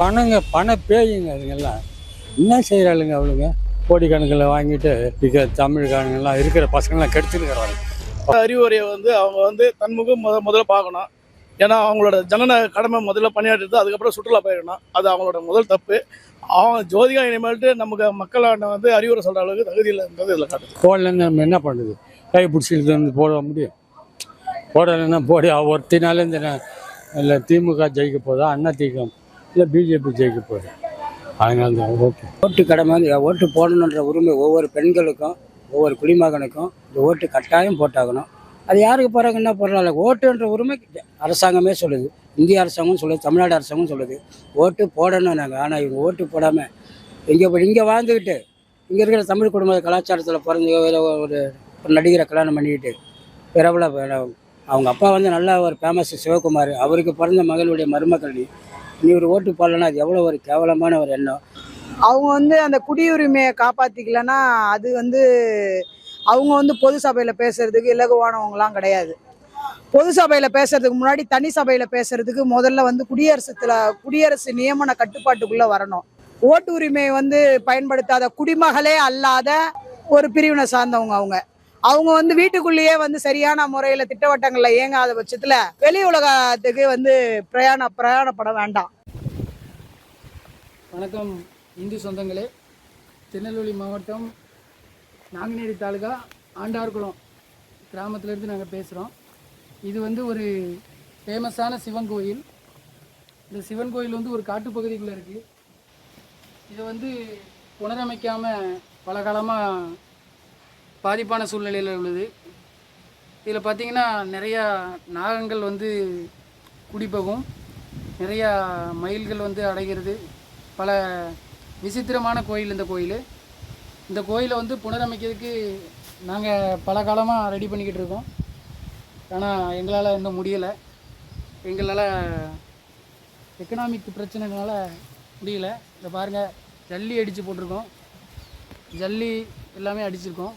பணங்க பண பேயுங்க அதுங்கெல்லாம் என்ன செய்கிறாளுங்க அவளுங்க? கோடிக்கணக்கில் வாங்கிட்டு இருக்க தமிழ்காரங்கெல்லாம் இருக்கிற பசங்கள்லாம் கெடுத்துருக்கிறாங்க அறிவுரையை வந்து அவங்க வந்து தன்முகம் முத முதல்ல பார்க்கணும். ஏன்னா அவங்களோட ஜனநாயக கடமை முதல்ல பணியாற்றிட்டு அதுக்கப்புறம் சுற்றுலா போயிடணும் அது அவங்களோட முதல் தப்பு. அவங்க ஜோதிகா இனிமேல்ட்டு நமக்கு மக்களான வந்து அறிவுரை சொல்கிற அளவுக்கு தகுதி இல்லைன்றது இதில் காட்டுது. போடலன்னு நம்ம என்ன பண்ணுது? கை பிடிச்சிட்டு வந்து போட முடியும். போடலைன்னா போடி ஒருத்தினால இந்த இல்லை திமுக ஜெயிக்க போதா? அண்ணா திமுக இல்லை பிஜேபி ஜெயிக்க போகுது அதனால தான் ஓகே. ஓட்டு கடமை ஓட்டு போடணுன்ற உரிமை ஒவ்வொரு பெண்களுக்கும் ஒவ்வொரு குடிமகனுக்கும் இந்த ஓட்டு கட்டாயம் போட்டாகணும். அது யாருக்கு போகிறாங்க என்ன போடுறாங்க ஓட்டுன்ற உரிமை அரசாங்கமே சொல்லுது. இந்திய அரசாங்கம் சொல்லுது தமிழ்நாடு அரசாங்கம் சொல்லுது. ஓட்டு போடணும் நாங்கள் ஆனால் இவங்க ஓட்டு போடாமல் இங்கே இங்கே வாழ்ந்துக்கிட்டு இங்கே இருக்கிற தமிழ் குடும்ப கலாச்சாரத்தில் பிறந்து ஒரு நடிகரை கல்யாணம் பண்ணிக்கிட்டு பிரபல அவங்க அப்பா வந்து நல்ல ஒரு ஃபேமஸ் சிவகுமார் அவருக்கு பிறந்த மகளுடைய மருமக்கள் இவர் ஓட்டு போடலன்னா அது எவ்வளோ ஒரு கேவலமான ஒரு எண்ணம்? அவங்க வந்து அந்த குடியுரிமையை காப்பாற்றிக்கலன்னா அது வந்து அவங்க வந்து பொது சபையில் பேசுறதுக்கு இலகுவானவங்களாம் கிடையாது. பொது சபையில் பேசுறதுக்கு முன்னாடி தனி சபையில் பேசுறதுக்கு முதல்ல வந்து குடியரசுல குடியரசு நியமன கட்டுப்பாட்டுக்குள்ளே வரணும். ஓட்டு உரிமையை வந்து பயன்படுத்தாத குடிமகளே அல்லாத ஒரு பிரிவினை சார்ந்தவங்க அவங்க. அவங்க வந்து வீட்டுக்குள்ளேயே வந்து சரியான முறையில திட்டவட்டங்கள்ல இயங்காத பட்சத்துல வெளி உலகத்துக்கு வந்து பிரயாண பிரயாணப்பட வேண்டாம். வணக்கம் இந்து சொந்தங்களே. திருநெல்வேலி மாவட்டம் நாங்குநேரி தாலுகா ஆண்டார்குளம் கிராமத்திலேருந்து நாங்கள் பேசுகிறோம் இது வந்து ஒரு ஃபேமஸான சிவன் கோயில். இந்த சிவன் கோயில் வந்து ஒரு காட்டுப்பகுதிக்குள்ளே இருக்குது இதை வந்து புனரமைக்காமல் பல காலமாக பாதிப்பான சூழ்நிலையில் உள்ளது. இதில் பார்த்தீங்கன்னா நிறையா நாகங்கள் வந்து குடிப்பகும் நிறையா மயில்கள் வந்து அடைகிறது. பல விசித்திரமான கோயில் இந்த கோயில். இந்த கோயிலை வந்து புனரமைக்கிறதுக்கு நாங்கள் பல காலமாக ரெடி பண்ணிக்கிட்டு இருக்கோம். ஆனால் எங்களால் இன்னும் முடியலை. எங்களால் எக்கனாமிக் பிரச்சனைனால முடியல. இந்த பாருங்கள் ஜல்லி அடித்து போட்டிருக்கோம். ஜல்லி எல்லாமே அடிச்சிருக்கோம்.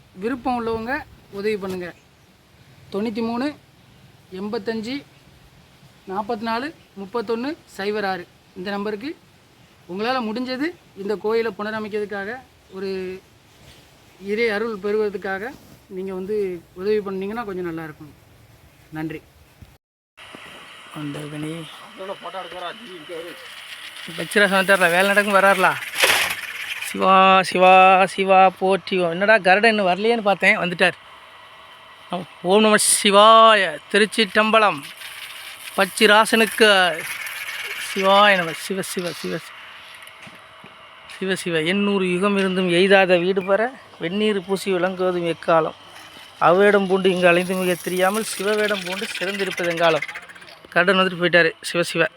விருப்பம் உள்ளவங்க உதவி பண்ணுங்கள் தொண்ணூற்றி மூணு எண்பத்தஞ்சு நாற்பத்தி நாலு முப்பத்தொன்று சைபர் ஆறு இந்த நம்பருக்கு உங்களால் முடிஞ்சது இந்த கோயிலை புனரமைக்கிறதுக்காக ஒரு இறை அருள் பெறுவதற்காக நீங்கள் வந்து உதவி பண்ணீங்கன்னா கொஞ்சம் நல்லாயிருக்கும் நன்றி. பச்சிரா சமத்தார்ல வேலை நடக்கும் வராருலா? சிவா சிவா சிவா போற்றி. என்னடா கருடன் இன்னும் வரலையேன்னு பார்த்தேன். வந்துட்டார். ஓம் நம சிவாய திருச்சி டம்பலம் பச்சிராசனுக்கு சிவாய நம சிவ சிவ சிவ சிவ. சிவ எண்ணூறு யுகம் இருந்தும் எய்தாத வீடு பெற வெந்நீர் பூசி விளங்குவதும் எக்காலம். அவ்வேடம் பூண்டு இங்கு அலைந்து மிக தெரியாமல் சிவவேடம் பூண்டு சிறந்திருப்பது எங்காலம். கடன் வந்துட்டு போயிட்டார். சிவ சிவ.